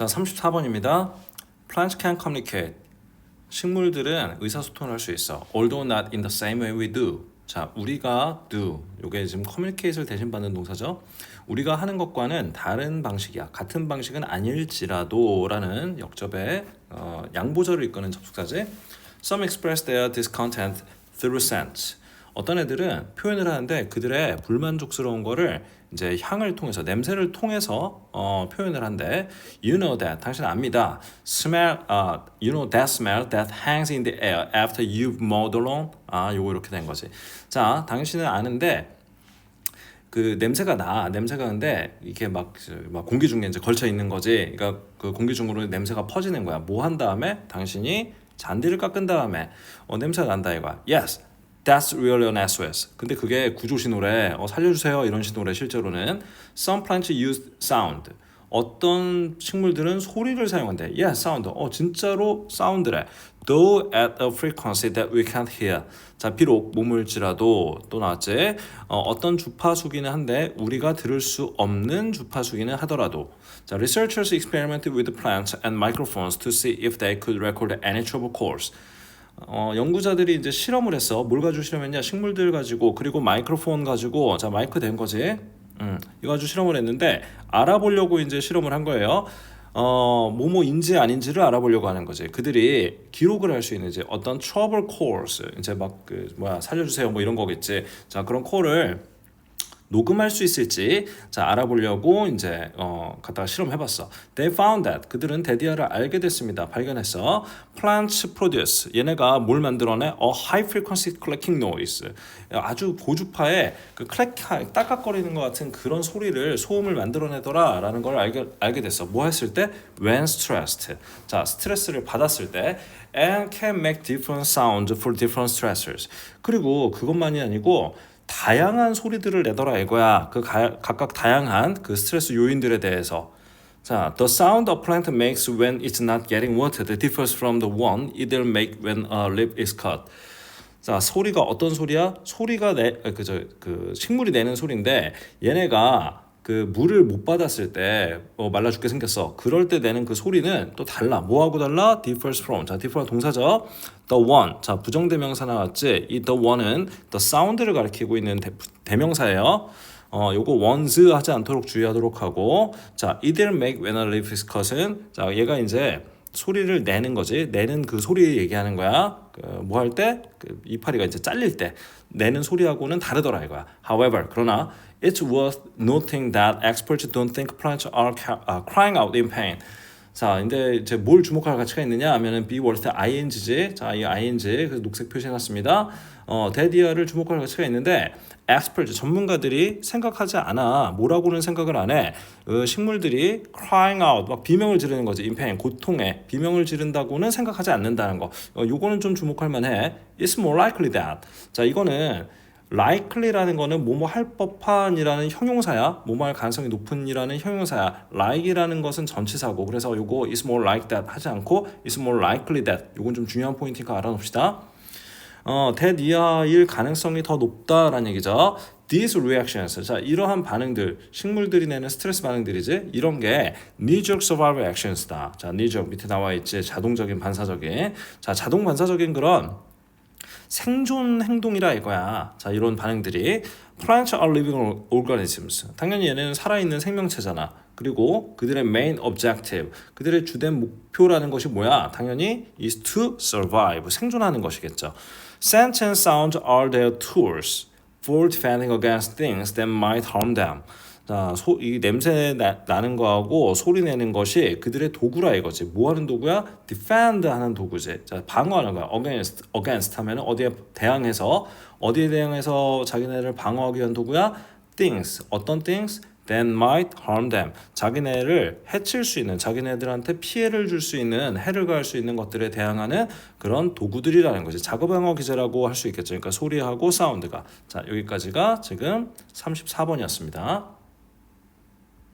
자, 34번입니다. Plants can communicate. 식물들은 의사소통을 할 수 있어. Although not in the same way we do. 자, 우리가 do. 요게 지금 communicate를 대신 받는 동사죠. 우리가 하는 것과는 다른 방식이야. 같은 방식은 아닐지라도라는 역접의 어, 양보절을 이끄는 접속사지. Some express their discontent through scent. 어떤 애들은 표현을 하는데 그들의 불만족스러운 거를 이제 향을 통해서 냄새를 통해서 어, 표현을 한대. You know that 당신 압니다. Smell, uh, you know that smell that hangs in the air after you've mowed the lawn. 아, 요거 이렇게 된 거지. 자, 당신은 아는데 그 냄새가 나 냄새가 근데 이게 막, 저- 막 공기 중에 이제 걸쳐 있는 거지 그러니까 그 공기 중으로 냄새가 퍼지는 거야 뭐 한 다음에 당신이 잔디를 깎은 다음에 어 냄새가 난다 이거야 yes that's really an SOS 근데 그게 구조 신호래 어 살려주세요 이런 신호래 실제로는 some plants use sound 어떤 식물들은 소리를 사용한대. Yeah, sound. 어, 진짜로 사운드래. Though at a frequency that we can't hear. 자, 비록 몸을지라도 또 나왔지. 어, 어떤 주파수기는 한데 우리가 들을 수 없는 주파수기는 하더라도. 자, researchers experimented with plants and microphones to see if they could record any trouble calls. 어, 연구자들이 이제 실험을 했어. 뭘 가지고 실험했냐? 식물들 가지고 그리고 마이크로폰 가지고 자 마이크 된 거지. 음, 이거 가지고 실험을 했는데 알아보려고 이제 실험을 한 거예요. 어, 뭐뭐인지 아닌지를 알아보려고 하는 거지. 그들이 기록을 할 수 있는 이제 어떤 trouble calls 이제 막 그 뭐야 살려주세요 뭐 이런 거겠지. 자 그런 콜을 녹음할 수 있을지 자 알아보려고 이제 어 갖다가 실험해봤어. They found that 그들은 데디아를 알게 됐습니다. 발견했어. Plants produce 얘네가 뭘 만들어내? A high frequency clicking noise. 아주 고주파의 그 클릭 딱딱거리는 것 같은 그런 소리를 소음을 만들어내더라라는 걸 알게 알게 됐어. 뭐 했을 때? When stressed. 자 스트레스를 받았을 때 and can make different sounds for different stressors. 그리고 그것만이 아니고 다양한 소리들을 내더라 이거야. 그 가, 각각 다양한 그 스트레스 요인들에 대해서. 자, the sound a plant makes when it's not getting watered differs from the one it'll make when a leaf is cut. 자, 소리가 어떤 소리야? 소리가 내, 그저 그 식물이 내는 소리인데 얘네가 그 물을 못 받았을 때 어, 말라 죽게 생겼어. 그럴 때 내는 그 소리는 또 달라. 뭐하고 달라? differs from. 자, differ 동사죠. the one. 자, 부정대명사 나왔지. 이 the one은 the sound를 가리키고 있는 대, 대명사예요. 어, 요거 ones 하지 않도록 주의하도록 하고 자, it'll make when a leaf is cut은 자, 얘가 이제 소리를 내는 거지. 내는 그 소리 얘기하는 거야. 그 뭐 할 때? 그 이파리가 이제 잘릴 때 내는 소리하고는 다르더라 이거야. However, 그러나 it's worth noting that experts don't think plants are uh, crying out in pain. 자, 근데 이제 뭘 주목할 가치가 있느냐 하면은 be worth ing지. 자, 이 ing 그래서 녹색 표시해놨습니다. 어, 데디아를 주목할 가치가 있는데 experts 전문가들이 생각하지 않아. 뭐라고는 생각을 안 해. 어, 식물들이 crying out 막 비명을 지르는 거지. in pain 고통에 비명을 지른다고는 생각하지 않는다는 거. 어, 요거는 좀 주목할 만해. It's more likely that. 자, 이거는 likely라는 거는 뭐뭐 할 법한이라는 형용사야. 뭐뭐 할 가능성이 높은이라는 형용사야. like이라는 것은 전치사고. 그래서 요거 is more like that 하지 않고 is more likely that. 요건 좀 중요한 포인트니까 알아놓읍시다. 어, that 이하일 가능성이 더 높다라는 얘기죠. These reactions, 자 이러한 반응들, 식물들이 내는 스트레스 반응들이지 이런 게 knee-jerk survival actions다. 자 knee-jerk 밑에 나와 있지 자동적인 반사적인, 자 자동 반사적인 그런 생존 행동이라 이거야. 자 이런 반응들이 plants are living organisms. 당연히 얘네는 살아있는 생명체잖아. 그리고 그들의 main objective, 그들의 주된 목표라는 것이 뭐야? 당연히 is to survive, 생존하는 것이겠죠. Scents and sounds are their tools for defending against things that might harm them. 자, 소, 이 냄새 나, 나는 거하고 소리 내는 것이 그들의 도구라 이거지. 뭐 하는 도구야? defend 하는 도구지. 자, 방어하는 거야. against, against 하면은 어디에 대항해서, 어디에 대항해서 자기네를 방어하기 위한 도구야? things. 어떤 things? that might harm them. 자기네를 해칠 수 있는, 자기네들한테 피해를 줄 수 있는, 해를 가할 수 있는 것들에 대항하는 그런 도구들이라는 거지. 작업방어 기제라고 할 수 있겠죠. 그러니까 소리하고 사운드가. 자, 여기까지가 지금 34번이었습니다.